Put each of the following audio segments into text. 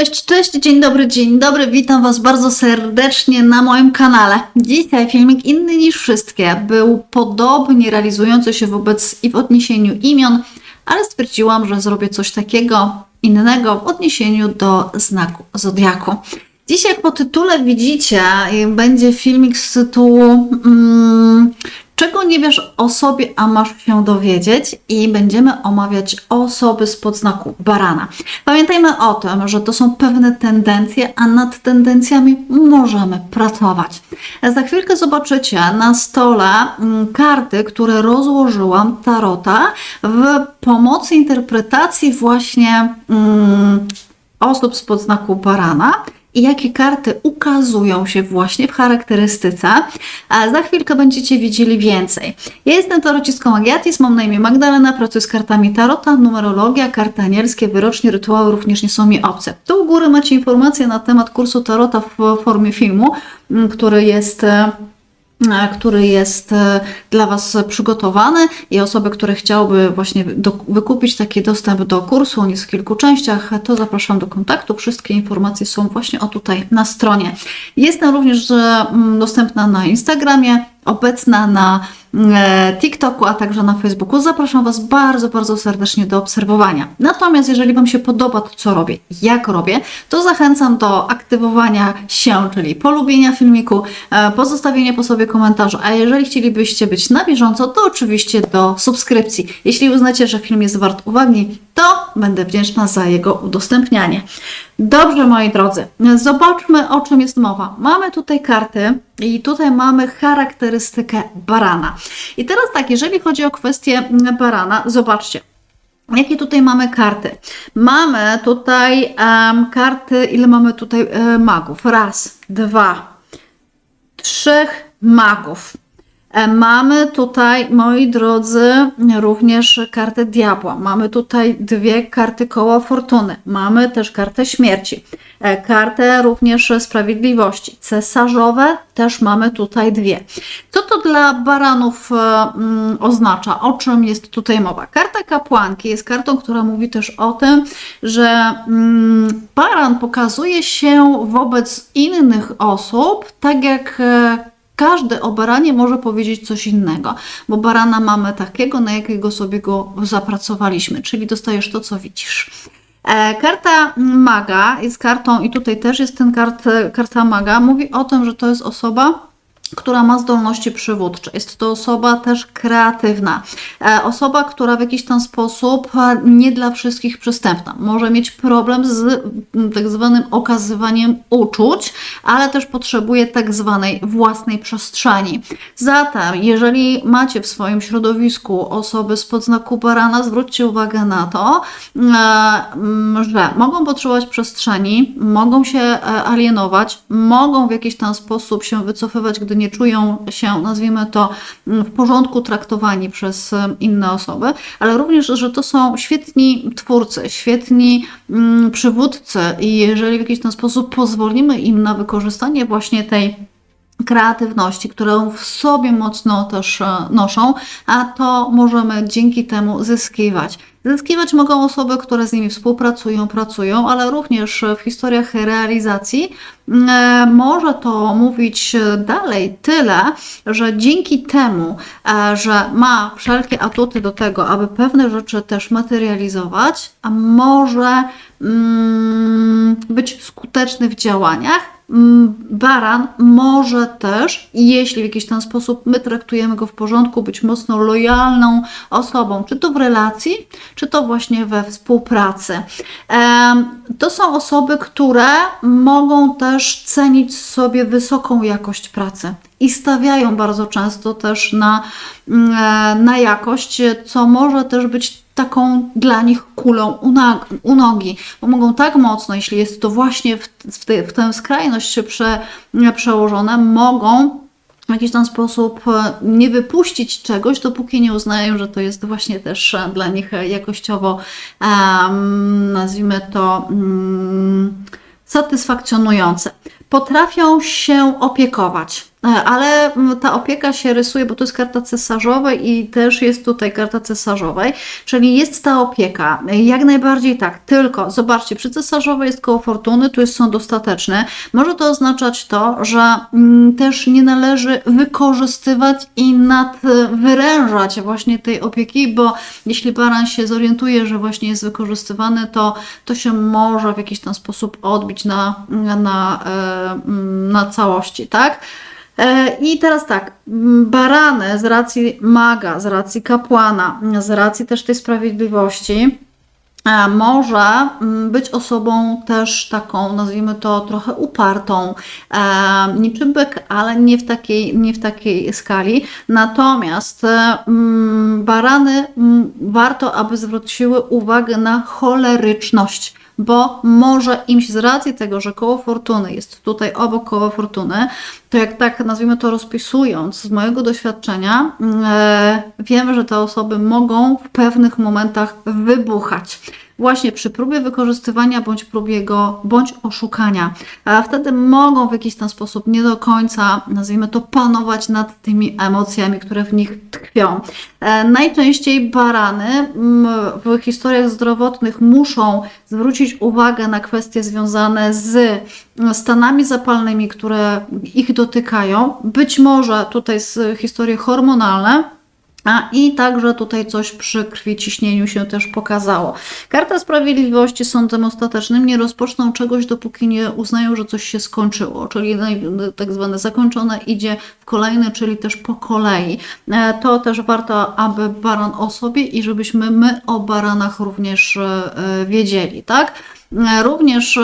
Cześć, cześć, dzień dobry, dzień dobry, witam Was bardzo serdecznie na moim kanale. Dzisiaj filmik inny niż wszystkie, był podobnie realizujący się wobec i w odniesieniu imion, ale stwierdziłam, że zrobię coś takiego innego w odniesieniu do znaku Zodiaku. Dziś, jak po tytule widzicie, będzie filmik z tytułu mm, Czego nie wiesz o sobie, a masz się dowiedzieć? I będziemy omawiać osoby z podznaku barana. Pamiętajmy o tym, że to są pewne tendencje, a nad tendencjami możemy pracować. Za chwilkę zobaczycie na stole mm, karty, które rozłożyłam tarota w pomocy interpretacji właśnie mm, osób z podznaku barana i jakie karty ukazują się właśnie w charakterystyce. A za chwilkę będziecie widzieli więcej. Ja jestem tarocistką Agiatis, mam na imię Magdalena, pracuję z kartami tarota, numerologia, karty anielskie, wyrocznie, rytuały również nie są mi obce. Tu u góry macie informacje na temat kursu tarota w formie filmu, m, który jest... e, który jest e, dla Was przygotowany i osoby, które chciałyby właśnie do, wykupić taki dostęp do kursu, on jest w kilku częściach, to zapraszam do kontaktu. Wszystkie informacje są właśnie o tutaj na stronie. Jestem również e, dostępna na Instagramie, obecna na e, TikToku, a także na Facebooku. Zapraszam Was bardzo, bardzo serdecznie do obserwowania. Natomiast jeżeli Wam się podoba to, co robię, jak robię, to zachęcam do aktywowania się, czyli polubienia filmiku, e, pozostawienia po sobie komentarza, a jeżeli chcielibyście być na bieżąco, to oczywiście do subskrypcji. Jeśli uznacie, że film jest wart uwagi, to będę wdzięczna za jego udostępnianie. Dobrze, moi drodzy, zobaczmy o czym jest mowa. Mamy tutaj karty i tutaj mamy charakterystykę barana. I teraz tak, jeżeli chodzi o kwestię barana, zobaczcie. Jakie tutaj mamy karty? Mamy tutaj em, karty, ile mamy tutaj e, magów? Raz, dwa, trzech magów. E, Mamy tutaj, moi drodzy, również kartę diabła. Mamy tutaj dwie karty koła fortuny. Mamy też kartę śmierci. E, Kartę również sprawiedliwości. Cesarzowe też mamy tutaj dwie. Co to dla baranów e, mm, oznacza? O czym jest tutaj mowa? Karta kapłanki jest kartą, która mówi też o tym, że mm, baran pokazuje się wobec innych osób, tak jak e, każdy o baranie może powiedzieć coś innego, bo barana mamy takiego, na jakiego sobie go zapracowaliśmy, czyli dostajesz to, co widzisz. E, Karta maga jest kartą, i tutaj też jest ten kart, karta maga, mówi o tym, że to jest osoba, która ma zdolności przywódcze. Jest to osoba też kreatywna. E, Osoba, która w jakiś tam sposób e, nie dla wszystkich przystępna. Może mieć problem z tak zwanym okazywaniem uczuć, ale też potrzebuje tak zwanej własnej przestrzeni. Zatem, jeżeli macie w swoim środowisku osoby z podznaku barana, zwróćcie uwagę na to, e, że mogą potrzebować przestrzeni, mogą się alienować, mogą w jakiś tam sposób się wycofywać, gdy nie czują się, nazwijmy to, w porządku traktowani przez e, inne osoby, ale również, że to są świetni twórcy, świetni mm, przywódcy i jeżeli w jakiś tam sposób pozwolimy im na wykorzystanie właśnie tej kreatywności, którą w sobie mocno też e, noszą, a to możemy dzięki temu zyskiwać. Zyskiwać mogą osoby, które z nimi współpracują, pracują, ale również w historiach realizacji. E, może to mówić dalej tyle, że dzięki temu, e, że ma wszelkie atuty do tego, aby pewne rzeczy też materializować, a może być skuteczny w działaniach, Mm, baran może też, jeśli w jakiś ten sposób my traktujemy go w porządku, być mocno lojalną osobą, czy to w relacji, czy to właśnie we współpracy. To są osoby, które mogą też cenić sobie wysoką jakość pracy i stawiają bardzo często też na, mm, e, na jakość, co może też być taką dla nich kulą u, nogi, bo mogą tak mocno, jeśli jest to właśnie w, w, te, w tę skrajność się prze, przełożone, mogą w jakiś tam sposób e, nie wypuścić czegoś, dopóki nie uznają, że to jest właśnie też e, dla nich e, jakościowo, em, nazwijmy to, mm, satysfakcjonujące. Potrafią się opiekować. E, Ale mm, ta opieka się rysuje, bo to jest karta cesarzowej i też jest tutaj karta cesarzowej, czyli jest ta opieka. E, Jak najbardziej tak, tylko zobaczcie, przy cesarzowej jest koło fortuny, tu jest sąd ostateczny. Może to oznaczać to, że mm, też nie należy wykorzystywać i nadwyrężać właśnie tej opieki, bo jeśli baran się zorientuje, że właśnie jest wykorzystywany, to, to się może w jakiś tam sposób odbić na, na, e, mm, na całości, tak? E, I teraz tak, barany z racji maga, z racji kapłana, z racji też tej sprawiedliwości, e, może być osobą też taką, nazwijmy to trochę upartą, e, niczym byk, ale nie w takiej, nie w takiej skali. Natomiast barany warto, aby zwróciły uwagę na choleryczność bo może im się z racji tego, że koło fortuny jest tutaj obok koła fortuny, to jak tak nazwijmy to rozpisując z mojego doświadczenia, e, wiem, że te osoby mogą w pewnych momentach wybuchać. Właśnie przy próbie wykorzystywania bądź próbie go, bądź oszukania. A wtedy mogą w jakiś tam sposób nie do końca, nazwijmy to, panować nad tymi emocjami, które w nich tkwią. E, najczęściej barany mm, w historiach zdrowotnych muszą zwrócić uwagę na kwestie związane z stanami zapalnymi, które ich dotykają. Być może tutaj z historie hormonalne. A i także tutaj coś przy krwi ciśnieniu się też pokazało. Karta Sprawiedliwości sądem ostatecznym nie rozpoczną czegoś, dopóki nie uznają, że coś się skończyło, czyli tak zwane zakończone idzie w kolejne, czyli też po kolei. E, To też warto, aby baran o sobie i żebyśmy my o baranach również e, e, wiedzieli, tak? Również e,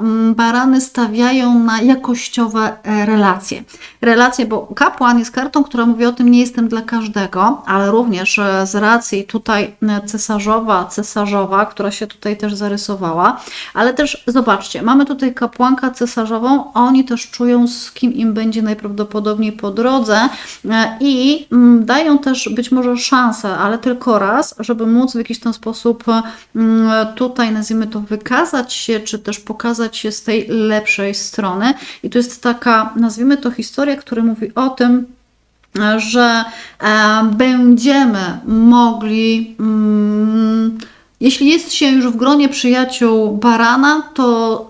m, barany stawiają na jakościowe e, relacje. Relacje, bo kapłan jest kartą, która mówi o tym, nie jestem dla każdego, ale również e, z racji tutaj cesarzowa, cesarzowa, która się tutaj też zarysowała, ale też zobaczcie, mamy tutaj kapłanka cesarzową, oni też czują, z kim im będzie najprawdopodobniej po drodze i mm, dają też być może szansę, ale tylko raz, żeby móc w jakiś tam sposób mm, tutaj, nazwijmy to, wykazać się, czy też pokazać się z tej lepszej strony. I to jest taka, nazwijmy to, historia, która mówi o tym, że e, będziemy mogli. Mm, jeśli jest się już w gronie przyjaciół barana, to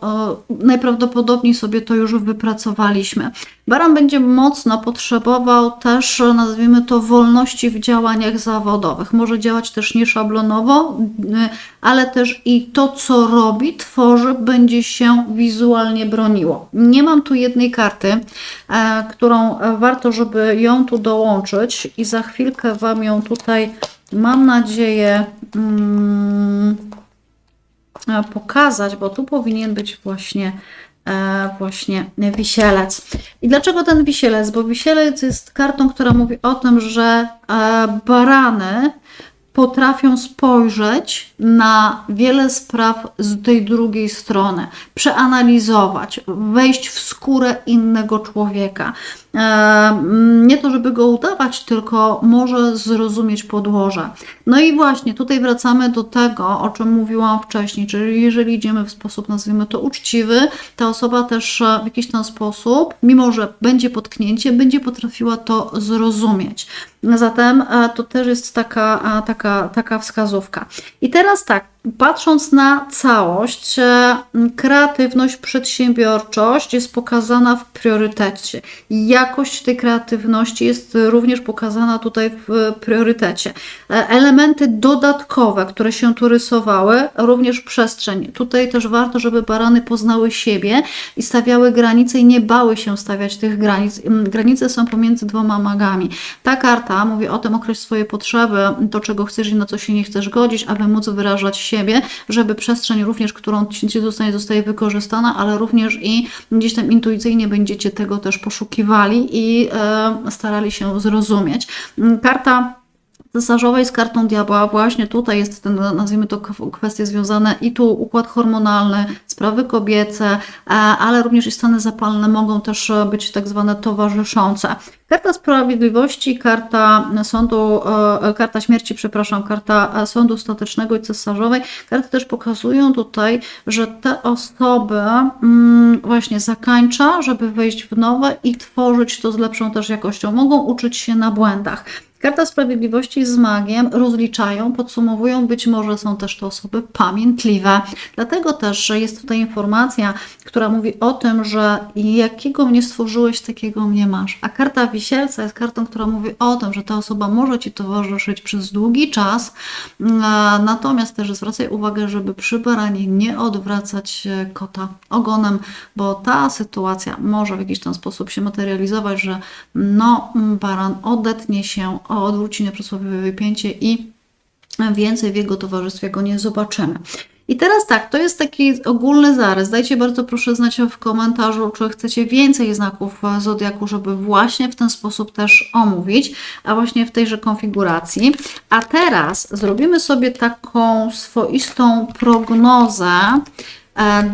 e, najprawdopodobniej sobie to już wypracowaliśmy. Baran będzie mocno potrzebował też, e, nazwijmy to, wolności w działaniach zawodowych. Może działać też nieszablonowo, y, ale też i to, co robi, tworzy, będzie się wizualnie broniło. Nie mam tu jednej karty, e, którą e, warto, żeby ją tu dołączyć i za chwilkę Wam ją tutaj, mam nadzieję, mm, pokazać, bo tu powinien być właśnie, e, właśnie wisielec. I dlaczego ten wisielec? Bo wisielec jest kartą, która mówi o tym, że e, barany potrafią spojrzeć na wiele spraw z tej drugiej strony, przeanalizować, wejść w skórę innego człowieka. E, mm, Nie to, żeby go udawać, tylko może zrozumieć podłoże. No i właśnie tutaj wracamy do tego, o czym mówiłam wcześniej, czyli jeżeli idziemy w sposób, nazwijmy to, uczciwy, ta osoba też e, w jakiś tam sposób, mimo że będzie potknięcie, będzie potrafiła to zrozumieć. Zatem e, to też jest taka, taka, taka wskazówka. I teraz tak, patrząc na całość, kreatywność, przedsiębiorczość jest pokazana w priorytecie. Jakość tej kreatywności jest również pokazana tutaj w priorytecie. Elementy dodatkowe, które się tu rysowały, również przestrzeń. Tutaj też warto, żeby barany poznały siebie i stawiały granice i nie bały się stawiać tych granic. Granice są pomiędzy dwoma magami. Ta karta mówi o tym, określ swoje potrzeby, to czego chcesz i na co się nie chcesz godzić, aby móc wyrażać siebie, żeby przestrzeń również, którą ci zostanie, zostaje wykorzystana, ale również i gdzieś tam intuicyjnie będziecie tego też poszukiwali i e, starali się zrozumieć. Karta cesarzowej z kartą diabła, właśnie tutaj jest ten, nazwijmy to, kwestie związane i tu układ hormonalny, sprawy kobiece, e, ale również i stany zapalne mogą też być tak zwane towarzyszące. Karta Sprawiedliwości, karta sądu, e, karta śmierci, przepraszam, karta sądu statecznego i cesarzowej. Karty też pokazują tutaj, że te osoby mm, właśnie zakańcza, żeby wejść w nowe i tworzyć to z lepszą też jakością. Mogą uczyć się na błędach. Karta Sprawiedliwości z magiem rozliczają, podsumowują, być może są też to osoby pamiętliwe. Dlatego też, że jest tutaj informacja, która mówi o tym, że jakiego mnie stworzyłeś, takiego mnie masz. A karta Wisielca jest kartą, która mówi o tym, że ta osoba może Ci towarzyszyć przez długi czas, Mm, natomiast też zwracaj uwagę, żeby przy baranie nie odwracać e, kota ogonem, bo ta sytuacja może w jakiś tam sposób się materializować, że no, baran odetnie się, odwróci na przysłowiowe wypięcie i więcej w jego towarzystwie go nie zobaczymy. I teraz tak, to jest taki ogólny zarys. Dajcie bardzo proszę znać w komentarzu, czy chcecie więcej znaków zodiaku, żeby właśnie w ten sposób też omówić, a właśnie w tejże konfiguracji. A teraz zrobimy sobie taką swoistą prognozę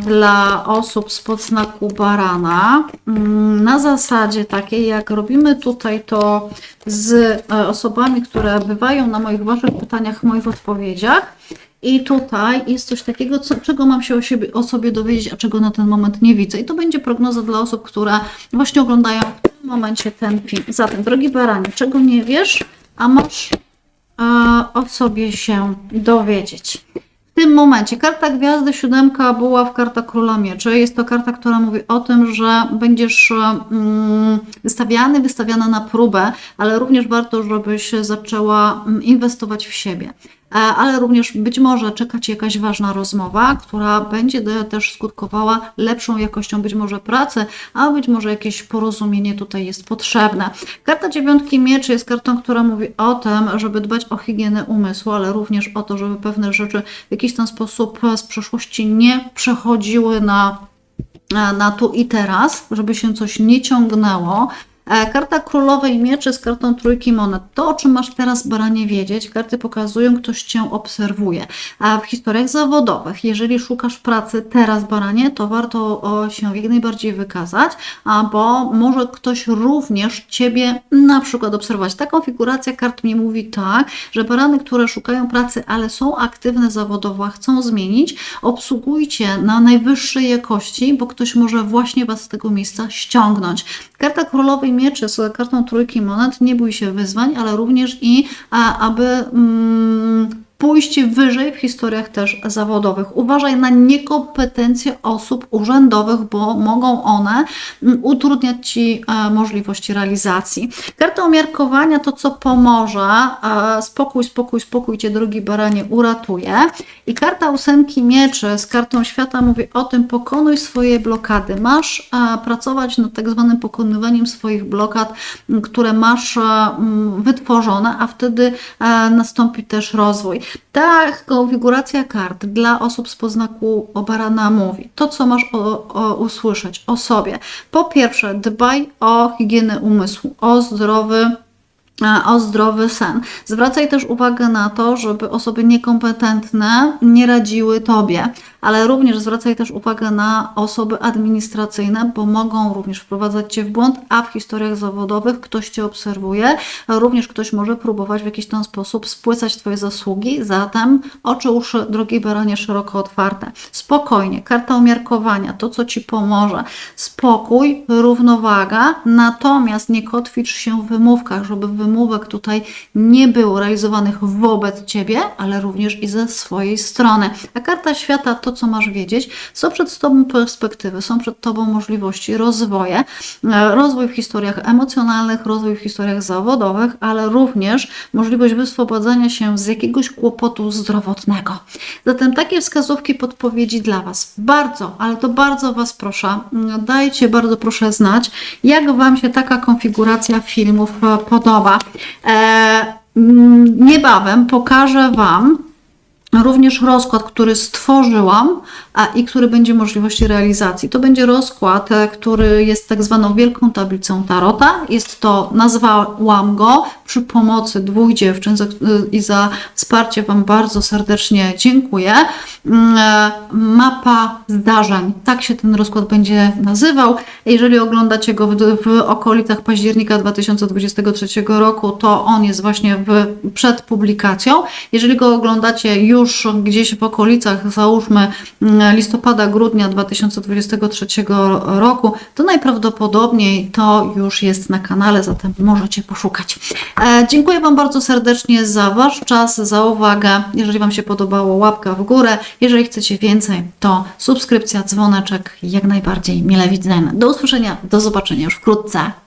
dla osób z podznaku barana mm, na zasadzie takiej, jak robimy tutaj to z e, osobami, które bywają na moich waszych pytaniach, moich odpowiedziach. I tutaj jest coś takiego, co, czego mam się o, siebie, o sobie dowiedzieć, a czego na ten moment nie widzę. I to będzie prognoza dla osób, które właśnie oglądają w tym momencie ten film. Zatem, drogi baranie, czego nie wiesz, a masz e, o sobie się dowiedzieć. W tym momencie karta gwiazdy, siódemka była w karta króla mieczy. Jest to karta, która mówi o tym, że będziesz mm, wystawiany, wystawiana na próbę, ale również warto, żebyś zaczęła mm, inwestować w siebie. E, ale również być może czeka Ci jakaś ważna rozmowa, która będzie też skutkowała lepszą jakością być może pracy, a być może jakieś porozumienie tutaj jest potrzebne. Karta dziewiątki mieczy jest kartą, która mówi o tym, żeby dbać o higienę umysłu, ale również o to, żeby pewne rzeczy w jakiś ten sposób z przeszłości nie przechodziły na na tu i teraz, żeby się coś nie ciągnęło. E, Karta królowej mieczy z kartą trójki monet. To, o czym masz teraz, baranie, wiedzieć, karty pokazują, ktoś cię obserwuje. A w historiach zawodowych, jeżeli szukasz pracy teraz, baranie, to warto się jak najbardziej wykazać, bo może ktoś również ciebie na przykład obserwować. Ta konfiguracja kart mi mówi tak, że barany, które szukają pracy, ale są aktywne zawodowo, chcą zmienić, obsługujcie na najwyższej jakości, bo ktoś może właśnie was z tego miejsca ściągnąć. Karta królowej mieczy z kartą trójki monet, nie bój się wyzwań, ale również i a, aby mm, pójść wyżej w historiach też zawodowych. Uważaj na niekompetencje osób urzędowych, bo mogą one mm, utrudniać Ci e, możliwości realizacji. Karta umiarkowania to, co pomoże. e, Spokój, spokój, spokój Cię, drogi baranie, uratuje. I karta ósemki mieczy z kartą świata mówi o tym, pokonuj swoje blokady. Masz e, pracować nad tak zwanym pokonywaniem swoich blokad, które masz wytworzone, a wtedy nastąpi też rozwój. Ta konfiguracja kart dla osób z poznaku barana mówi to, co masz o, o, usłyszeć o sobie. Po pierwsze, dbaj o higienę umysłu, o zdrowy o zdrowy sen. Zwracaj też uwagę na to, żeby osoby niekompetentne nie radziły Tobie, ale również zwracaj też uwagę na osoby administracyjne, bo mogą również wprowadzać Cię w błąd, a w historiach zawodowych ktoś Cię obserwuje, również ktoś może próbować w jakiś tam sposób spłycać Twoje zasługi, zatem oczy, uszy, drogi baranie szeroko otwarte. Spokojnie, karta umiarkowania, to co Ci pomoże. Spokój, równowaga, natomiast nie kotwicz się w wymówkach, żeby wymówek tutaj nie było realizowanych wobec Ciebie, ale również i ze swojej strony. A karta świata to, co masz wiedzieć, są przed Tobą perspektywy, są przed Tobą możliwości rozwoju, e, rozwój w historiach emocjonalnych, rozwój w historiach zawodowych, ale również możliwość wyswobodzenia się z jakiegoś kłopotu zdrowotnego. Zatem takie wskazówki, podpowiedzi dla Was. Bardzo, ale to bardzo Was proszę, mm, dajcie bardzo proszę znać, jak Wam się taka konfiguracja filmów e, podoba. E, niebawem pokażę Wam, również rozkład, który stworzyłam a, i który będzie możliwości realizacji. To będzie rozkład, e, który jest tak zwaną wielką tablicą Tarota. Jest to, nazwałam go przy pomocy dwóch dziewczyn za, i za wsparcie Wam bardzo serdecznie dziękuję. Mm, e, Mapa zdarzeń, tak się ten rozkład będzie nazywał. Jeżeli oglądacie go w, w okolicach października 2023 roku, to on jest właśnie w, przed publikacją. Jeżeli go oglądacie już gdzieś w okolicach, załóżmy mm, listopada, grudnia 2023 roku, to najprawdopodobniej to już jest na kanale, zatem możecie poszukać. E, dziękuję Wam bardzo serdecznie za Wasz czas, za uwagę. Jeżeli Wam się podobało, łapka w górę. Jeżeli chcecie więcej, to subskrypcja, dzwoneczek, jak najbardziej mile widzenia. Do usłyszenia, do zobaczenia już wkrótce.